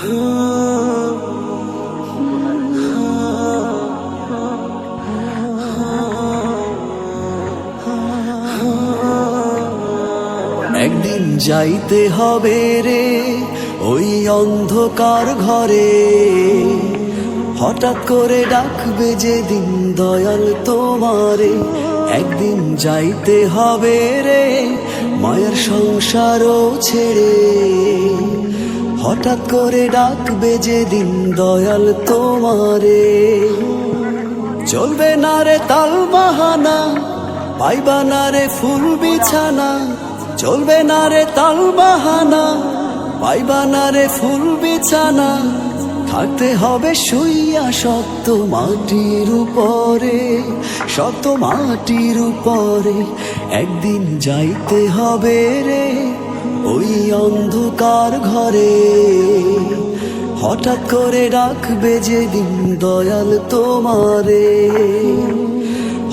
একদিন যাইতে হবে রে ওই অন্ধকার ঘরে। হঠাৎ করে ডাকবে যেদিন দয়াল তোমারে। একদিন যাইতে হবে রে মায়ের সংসারও ছেড়ে। হঠাৎ করে ডাকবে যেদিন দয়াল তোমারে। চলবে না রে তাল বাহানা, পাইবা না রে ফুল বিছানা। চলবে না রে তাল বাহানা, পাইবা না রে ফুল বিছানা। থাকতে হবে শুইয়া শক্ত মাটির উপরে, শক্ত মাটির উপরে। একদিন যাইতে হবে রে ওই অন্ধকার ঘরে হঠাৎ করে ডাকবে যেদিন দয়াল তোমারে।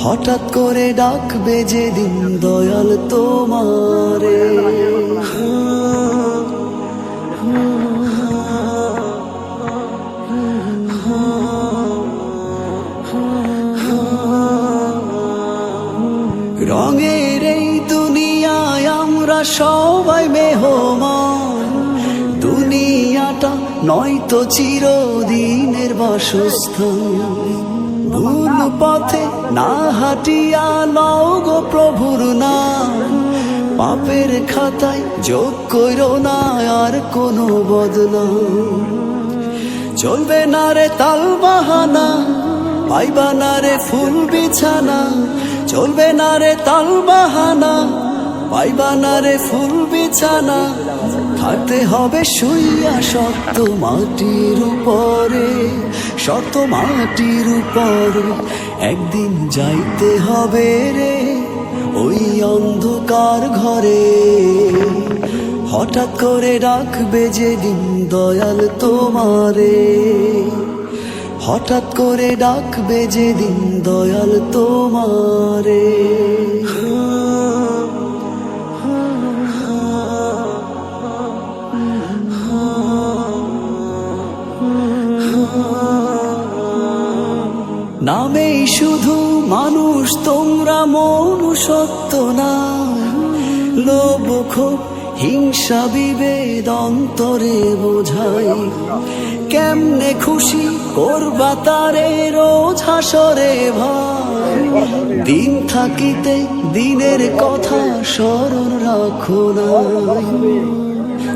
হঠাৎ করে ডাকবে যেদিন দয়াল তোমারে। রঙের সবাই মেহমান। দুনিয়াটা নয় নয়তো চিরদিনের বাসস্থান। ভুল পথে না হাঁটিয়া লও গো প্রভুর নাম। পাপের খাতায় যোগ করো না আর কোনো বদনাম। চলবে না রে তাল বাহানা, পাইবা না রে ফুল বিছানা। চলবে না রে তাল বাহানা পাইবা না রে ফুল বিছানা, থাকতে হবে শুইয়া শক্ত মাটির উপরে, শক্ত মাটির উপরে একদিন যাইতে হবে রে, ওই অন্ধকার ঘরে। হঠাৎ করে ডাকবে যেদিন দয়াল তোমারে, হঠাৎ করে ডাকবে যেদিন দয়াল তোমারে। নামেই শুধু মানুষ, তোমরা মনুষ্যত্ব না। লোভ, ক্ষোভ, হিংসা, বিভেদ অন্তরে বোঝাই। কেমনে খুশি করবা তারে রোজ হাসরে ভাই। দিন থাকিতে দিনের কথা স্মরণ রাখো না।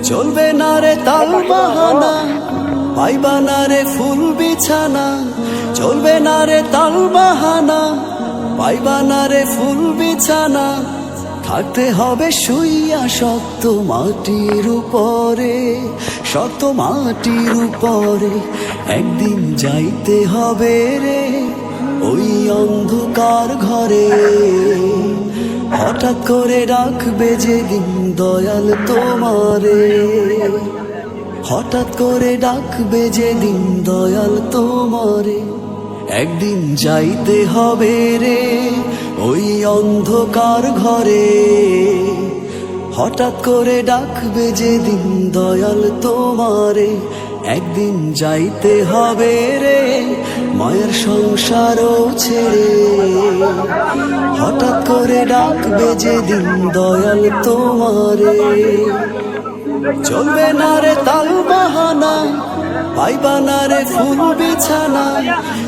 চলবে না রে তাল বাহানা পাইবা না রে ফুল বিছানা, চলবে না রে তাল বাহানা। পাইবা না রে ফুল বিছানা, থাকতে হবে শুইয়া শক্ত মাটির উপরে, শক্ত মাটির উপরে একদিন যাইতে হবে রে, ওই অন্ধকার ঘরে। হঠাৎ করে ডাকবে যেদিন দয়াল তোমারে। হঠাৎ করে ডাকবে যেদিন দয়াল তোমারে, একদিন যাইতে হবে রে ওই অন্ধকার ঘরে। হঠাৎ করে ডাকবে যেদিন দয়াল তোমারে, একদিন যাইতে হবে রে মায়ের সংসারও ছেড়ে। হঠাৎ করে ডাকবে যেদিন দয়াল তোমারে চলবে না রে তাল বাহানা, পাইবা না রে ফুল বিছানা,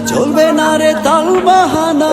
চলবে না রে তাল বাহানা।